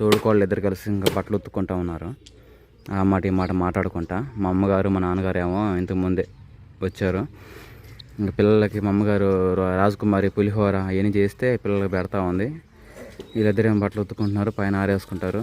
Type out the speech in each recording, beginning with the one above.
తోడుకోళ్ళు ఇద్దరు కలిసి ఇంకా బట్టలు ఉత్తుకుంటా ఉన్నారు. ఆ మాట ఈ మాట మాట్లాడుకుంటా. మా అమ్మగారు మా నాన్నగారు ఏమో ఇంతకుముందే వచ్చారు. ఇంకా పిల్లలకి మా అమ్మగారు రాజకుమారి పులిహోర అవన్నీ చేస్తే పిల్లలకి పెడతా ఉంది. వీళ్ళిద్దరేమో బట్టలు ఉత్తుకుంటున్నారు పైన ఆరేసుకుంటారు.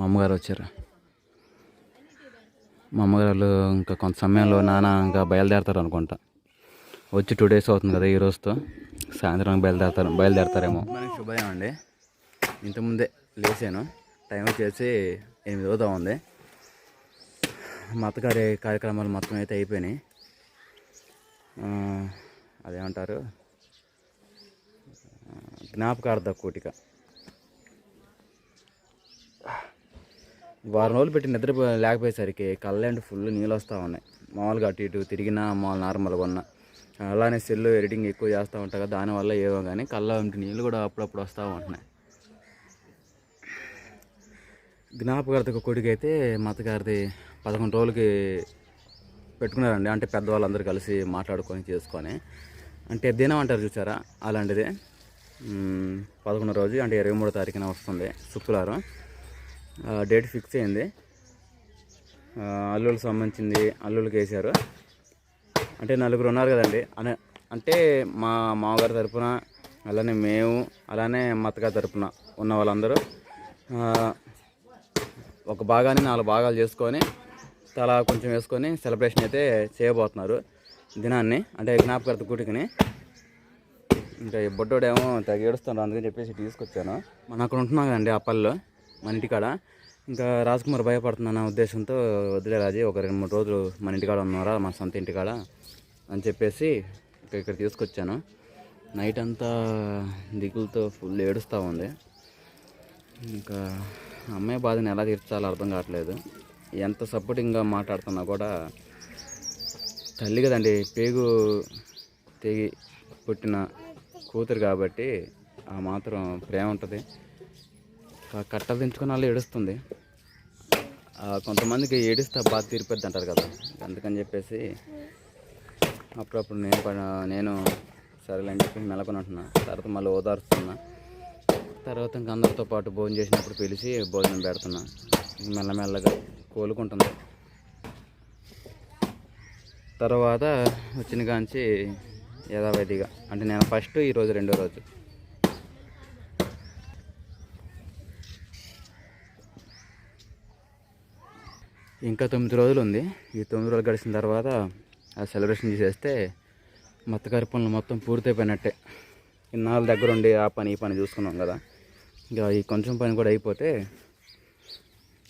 మా అమ్మగారు వచ్చారు. మా అమ్మగారు వాళ్ళు ఇంకా కొంత సమయంలో నాన్న ఇంకా బయలుదేరతారు అనుకుంటా. వచ్చి టూ డేస్ అవుతుంది కదా ఈ రోజుతో. సాయంత్రం బయలుదేరతారు బయలుదేరతారేమో. మనకి శుభోదయం అండి. ఇంతకుముందే లేచాను. టైం వచ్చేసి ఎనిమిది అవుతా ఉంది. మా అత్తగారి కార్యక్రమాలు మొత్తం అయితే అయిపోయినాయి. అదేమంటారు? జ్ఞాపకార్థ కూటిక. వారం రోజులు పెట్టి నిద్ర లేకపోయేసరికి కళ్ళంటి ఫుల్ నీళ్ళు వస్తూ ఉన్నాయి. మామూలుగా అటు ఇటు తిరిగినా మామూలు నార్మల్గా ఉన్నా అలానే సెల్ ఎడిటింగ్ ఎక్కువ చేస్తూ ఉంటా కదా దానివల్ల ఏవో కానీ కళ్ళ నీళ్ళు కూడా అప్పుడప్పుడు వస్తూ ఉంటున్నాయి. జ్ఞాపకార్థకు కొడుకైతే మతగారిది మా అత్తగారిది పదకొండు రోజులకి పెట్టుకున్నారండి. అంటే పెద్దవాళ్ళందరూ కలిసి మాట్లాడుకొని చేసుకొని. అంటే దినం అంటారు చూసారా? అలాంటిదే. పదకొండో రోజు అంటే ఇరవై మూడో తారీఖున వస్తుంది శుక్రవారం. డేట్ ఫిక్స్ అయింది. ఆ, అల్లుళ్ళకి సంబంధించింది అల్లుళ్ళకి వేశారు. అంటే నలుగురు ఉన్నారు కదండి. అనే అంటే మా మామగారి తరపున అలానే మేము అలానే మా అత్తగారి తరపున ఉన్న వాళ్ళందరూ ఒక భాగాన్ని నాలుగు భాగాలు చేసుకొని తలా కొంచెం వేసుకొని సెలబ్రేషన్ అయితే చేయబోతున్నారు దినాన్ని అంటే జ్ఞాపకార్థ గుడికిని ఇంకా ఈ బొడ్డోడేమో తెగ ఏడుస్తాడు అందుకని చెప్పేసి తీసుకొచ్చాను. మనం అక్కడ ఉంటున్నాం కదండి ఆ పల్లెలో. మన ఇంటికాడ. ఇంకా రాజ్కుమార్ భయపడుతుందన్న ఉద్దేశంతో వదిలే రాజీ ఒక రెండు మూడు రోజులు మన ఇంటికాడ ఉన్నారా మన సొంత ఇంటికాడ అని చెప్పేసి ఇక్కడ తీసుకొచ్చాను. నైట్ అంతా దిగులతో ఫుల్ ఏడుస్తూ ఉంది. ఇంకా అమ్మాయి బాధని ఎలా తీర్చాలో అర్థం కావట్లేదు. ఎంత సపోర్టింగ్గా మాట్లాడుతున్నా కూడా తల్లి కదండి పేగు తెగి పుట్టిన కూతురు కాబట్టి ఆ మాత్రం ప్రేమ ఉంటుంది. కట్టలు దించుకుని వాళ్ళు ఏడుస్తుంది. కొంతమందికి ఏడిస్తే బాధ తీరిపోద్ది అంటారు కదా. అందుకని చెప్పేసి అప్పుడప్పుడు నేను నేను సరేలే అని చెప్పి మెలకొనుంటున్నా తర్వాత మళ్ళీ ఓదారుస్తున్నా. తర్వాత ఇంకా అందరితో పాటు భోజనం చేసినప్పుడు పిలిచి భోజనం పెడుతున్నా. మెల్లమెల్లగా కోలుకుంటుంది తర్వాత వచ్చిన కాంచి యథావిధిగా అంటే నేను ఫస్ట్ ఈరోజు రెండో రోజు. ఇంకా తొమ్మిది రోజులు ఉంది ఈ తొమ్మిది రోజులు గడిచిన తర్వాత ఆ సెలబ్రేషన్ చేసేస్తే మత్తగారి పనులు మొత్తం పూర్తయిపోయినట్టే. ఇన్నాళ్ళ దగ్గర ఉండి ఆ పని ఈ పని చూసుకున్నాం కదా. ఇంకా ఈ కొంచెం పని కూడా అయిపోతే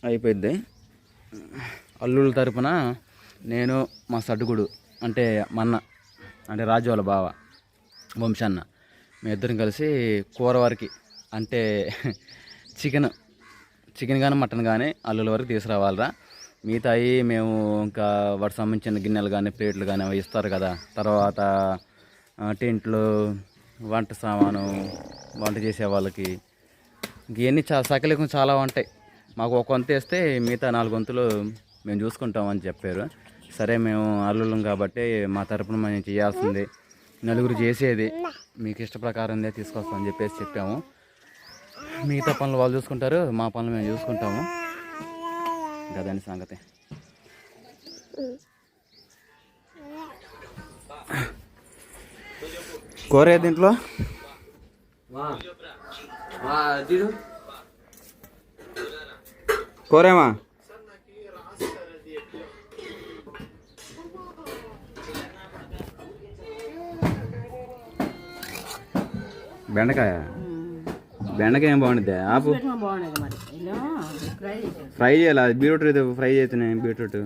అయిపోద్ది అల్లుళ్ళ తరపున నేను మా సడ్డుగుడు అంటే మన్న అంటే రాజు వాళ్ళ బావ వంశన్న మేము ఇద్దరం కలిసి కూర వరకు అంటే చికెన్ చికెన్ కానీ మటన్ కానీ అల్లుల వరకు తీసుకురావాలరా. మిగతాయి మేము ఇంకా వాటికి సంబంధించిన గిన్నెలు కానీ ప్లేట్లు కానీ అవి ఇస్తారు కదా. తర్వాత టెంట్లు వంట సామాను వంట చేసే వాళ్ళకి. ఇవన్నీ చా సకలికం చాలా ఉంటాయి. మాకు ఒక వంత వేస్తే మిగతా నాలుగు వంతులు మేము చూసుకుంటామని చెప్పారు. సరే మేము అల్లుళ్ళం కాబట్టి మా తరపున మేము చేయాల్సింది నలుగురు చేసేది. మీకు ఇష్ట ప్రకారం తీసుకొస్తామని చెప్పేసి చెప్పాము. మిగతా పనులు వాళ్ళు చూసుకుంటారు మా పనులు మేము చూసుకుంటాము. గదని సంగతి. కూర దీంట్లో కూరేమా? బెండకాయ. బెండకాయ ఏం బాగుంటుంది ఆపు. ఫ్రై చేయాలి? బీట్రూట్ ఇది ఫ్రై చేస్తున్నాయి బీట్రూట్.